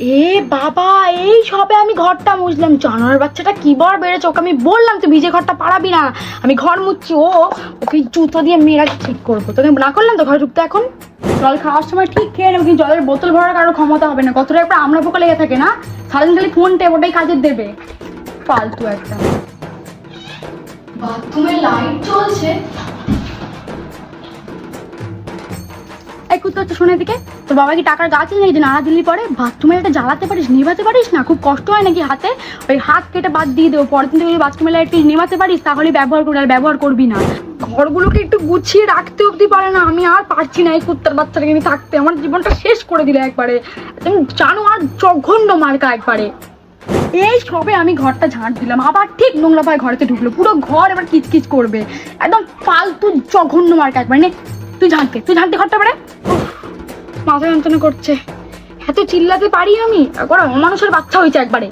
এ বাবা, এই সবে আমি ঘরটা মুছলাম। জানোয়ার বাচ্চাটা কি বার বেড়েছে, ওকে আমি বললাম, তুই ভিজে ঘরটা পারাবি না। আমি ঘর মুছছি। ও ওকে জুতো দিয়ে মেয়েরা ঠিক করব। তোকে না করলাম তো ঘরে ঢুকতে এখন? জল খাওয়ার সময় ঠিক খেয়ে নেব, কিন্তু জলের বোতল ভরার কারও ক্ষমতা হবে না। কতটা একবার আমরা পোকা লেগে থাকে না? সারাদিন খালি ফোন টেপ, ওটাই কাজের দেবে। ফালতু একটা। বাথরুমে লাইট চলছে এই হচ্ছে শোনে দিকে? তোর বাবা কি টাকার গাছ নেই যে নাড়া দিল্লি পরে? বাথরুমে একটা জ্বালাতে পারিস, নিভাতে পারিস না? খুব কষ্ট হয় নাকি হাতে? ওই হাত কেটে বাদ দিয়ে দেবো পরের দিন যদি বাথরুমে লাইট নিভাতে পারিস, তাহলে ব্যবহার করবি, আর ব্যবহার করবি না। ঘরগুলোকে একটু গুছিয়ে রাখতে অবধি পারে না, আমি আর পারছি না এই কুত্তার বাচ্চাটাকে আমি থাকতে। আমার জীবনটা শেষ করে দিলে একবারে। জানো, আর জঘন্য মার্কা একবারে। এই সবে আমি ঘরটা ঝাঁট দিলাম। আবার ঠিক নোংরা পায়ে ঘরেতে ঢুকলো। পুরো ঘর এবার কিচকিচ করবে। একদম ফালতু জঘন্য মার্কা একবার। নে, তুই ঝাঁটতে তুই ঝাঁটতে ঘরটা বেড়ে মাথা যন্ত্রণা করছে। এত চিল্লাতে পারি আমি? একবার অমানুষের বাচ্চা হয়েছে একবারে।